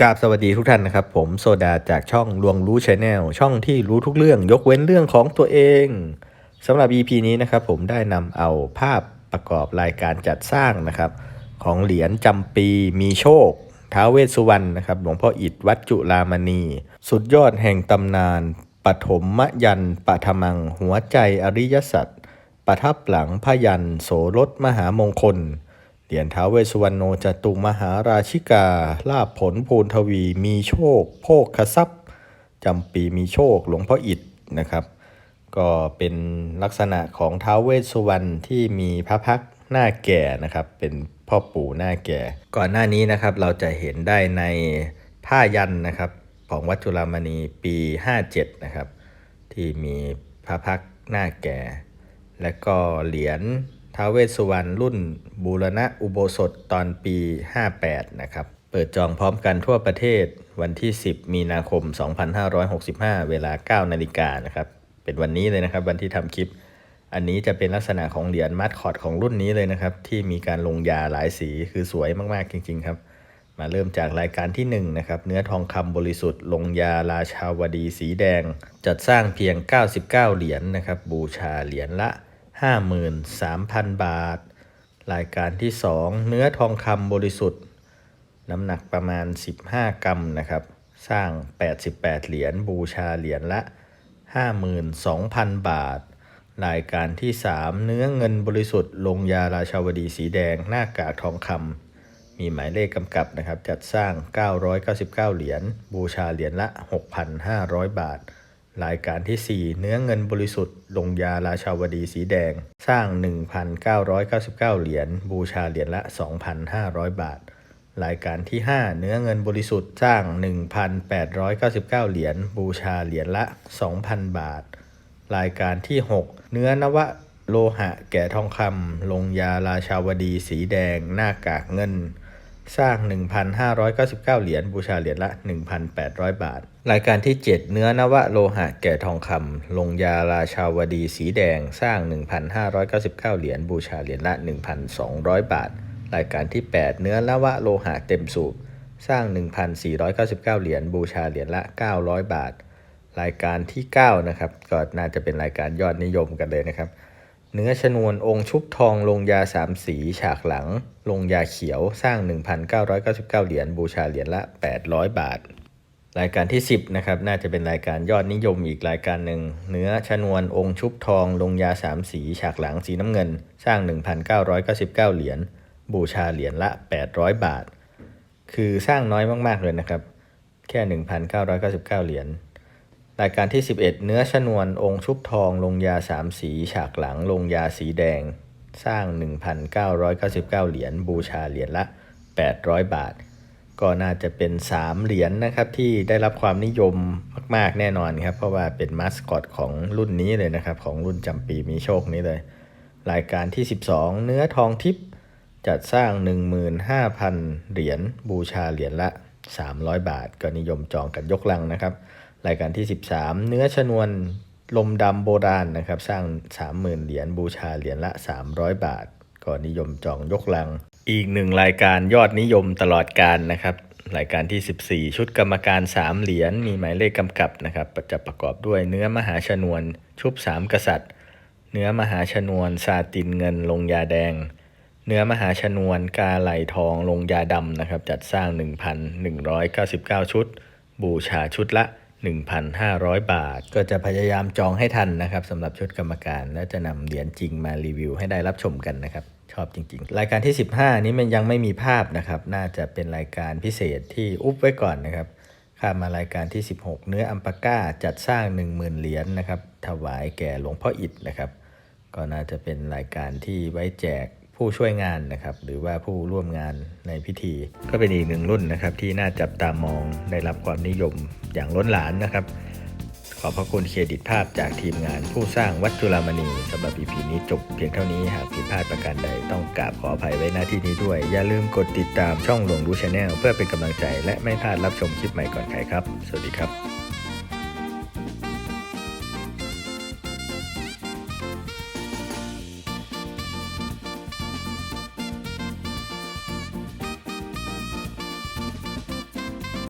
กราบสวัสดีทุกท่านนะครับ ผมโซดาจากช่องลวงรู้ชาแนลช่องที่รู้ทุกเรื่องยกเว้นเรื่องของตัวเองสำหรับ EP นี้นะครับผมได้นำเอาภาพประกอบรายการจัดสร้างนะครับ ของเหรียญจำปีมีโชคท้าวเวสสุวรรณนะครับหลวงพ่ออิฐวัดจุลามณี สุดยอดแห่งตำนานปฐมมยันปฐมังหัวใจอริยสัจประทับหลังพยันโสรถมหามงคล เหรียญท้าวเวสสุวรรณโนจตุมหาราชิกา ลาภผลภูนทวี มีโชค โภคทรัพย์จำปีมีโชค หลวงพ่ออิฐนะครับ ก็เป็นลักษณะของท้าวเวสสุวรรณที่มีพระพักหน้าแก่นะครับ เป็นพ่อปู่หน้าแก่ ก่อนหน้านี้นะครับเราจะเห็นได้ในผ้ายันนะครับของวัดจุฬามณีปี 57 นะครับ ที่มีพระพักหน้าแก่ และก็เหรียญ ท้าวเวสสุวรรณรุ่นบูรณะอุโบสถตอนปี 58 นะครับ เปิดจองพร้อมกันทั่วประเทศวันที่ 10 มีนาคม 2565 เวลา 9 นาฬิกานะครับ เป็นวันนี้เลยนะครับ วันที่ทำคลิป อันนี้จะเป็นลักษณะของเหรียญมัดคอร์ดของรุ่นนี้เลยนะครับ ที่มีการลงยาหลายสีคือสวยมากๆจริง ๆ ครับ มาเริ่มจากรายการที่1นะครับ เนื้อทองคำบริสุทธิ์ ลงยาราชาวดีสีแดง จัดสร้างเพียง 99 เหรียญนนะครับ บูชาเหรียญละ 53,000 บาท รายการที่ 2 เนื้อทองคำบริสุทธิ์ น้ำหนักประมาณ 15 กรัมนะครับ สร้าง 88 เหรียญบูชาเหรียญละ 52,000 บาท รายการที่ 3 เนื้อเงินบริสุทธิ์ ลงยาราชาวดีสีแดงหน้ากากทองคำมีหมายเลขกำกับนะครับ จัดสร้าง 999 เหรียญบูชาเหรียญละ 6,500 บาท รายการที่ 4 เนื้อเงินบริสุทธิ์ลงยาราชาวดีสีแดง สร้าง 1,999 เหรียญบูชาเหรียญละ 2,500 บาท รายการที่ 5 เนื้อเงินบริสุทธิ์สร้าง 1,899 เหรียญบูชาเหรียญละ 2,000 บาท รายการที่ 6 เนื้อนวะโลหะแก่ทองคำลงยาราชาวดีสีแดง หน้ากากเงิน สร้าง 1,599 เหรียญบูชาเหรียญละ 1,800 บาท รายการที่ 7 เนื้อนวะโลหะแก่ทองคำลงยาราชาวดีสีแดงสร้าง 1,599 เหรียญบูชาเหรียญละ 1,200 บาท รายการที่ 8 เนื้อนวะโลหะเต็มสูบสร้าง 1,499 เหรียญบูชาเหรียญละ 900 บาท รายการที่ 9 นะครับ ก็น่าจะเป็นรายการยอดนิยมกันเลยนะครับ เนื้อชนวนองค์ชุบทองลงยาสามสี ฉากหลัง ลงยาเขียวสร้าง 1,999 เหรียญบูชาเหรียญละ 800 บาท รายการที่ 10นะครับน่าจะเป็นรายการยอดนิยมอีกรายการหนึ่งเนื้อชนวนองค์ชุบทอง ลงยาสามสี ฉากหลังสีน้ำเงิน สร้าง 1,999 เหรียญบูชาเหรียญละ 800 บาท คือสร้างน้อยมาก ๆ เลยนะครับ แค่ 1,999 เหรียญ รายการที่ 11 เนื้อชนวนองค์ชุบทองลงยาสามสี ฉากหลังลงยาสีแดง สร้าง 1,999 เหรียญบูชาเหรียญละ 800 บาท ก็น่าจะเป็น 3 เหรียญนะครับที่ได้รับความนิยมมาก ๆ แน่นอนครับ เพราะว่าเป็นมาสคอตของรุ่นนี้เลยนะครับ ของรุ่นจำปีมีโชคนี้เลย รายการที่ 12 เนื้อทองทิพย์จัดสร้าง 15,000 เหรียญบูชาเหรียญละ 300 บาท ก็นิยมจองกันยกลังนะครับ รายการที่ 13 เนื้อชนวนลมดำโบราณนะครับ สร้าง 30,000 เหรียญบูชาเหรียญละ 300 บาทก็นิยมจองยกลัง อีกหนึ่งรายการยอดนิยมตลอดการนะครับ รายการที่ 14 ชุดกรรมการ 3 เหรียญมีหมายเลขกำกับนะครับจะประกอบด้วยเนื้อมหาชนวน ชุบ 3 กษัตริย์ เนื้อมหาชนวนซาตินเงินลงยาแดง เนื้อมหาชนวนกาไหลทองลงยาดำนะครับจัดสร้าง 1,199 ชุด บูชาชุดละ 1,500 บาท ก็จะพยายามจองให้ทันนะครับสำหรับชุดกรรมการ และจะนำเหรียญจริงมารีวิวให้ได้รับชมกันนะครับชอบจริงๆ รายการที่ 15 นี้มันยังไม่มีภาพนะครับ น่าจะเป็นรายการพิเศษที่อุบไว้ก่อนนะครับข้ามมารายการที่ 16 เนื้ออัมปาก้าจัดสร้าง 10,000 เหรียญนะครับถวายแก่หลวงพ่ออิฐนะครับ ก็น่าจะเป็นรายการที่ไว้แจก ผู้ช่วยงานนะครับหรือว่าผู้ร่วมงานในพิธี ก็เป็นอีกหนึ่งรุ่นนะครับ ที่น่าจับตามองได้รับความนิยมอย่างล้นหลานนะครับ ขอพระคุณเครดิตภาพจากทีมงานผู้สร้างวัดจุฬามณีสำหรับ EP นี้จบเพียงเท่านี้หากผิดพลาดประการใดต้องกราบขออภัยไว้หน้าที่นี้ด้วย อย่าลืมกดติดตามช่องหลวงรู้ชาแนลเพื่อเป็นกำลังใจ และไม่พลาดรับชมคลิปใหม่ก่อนใครครับ สวัสดีครับ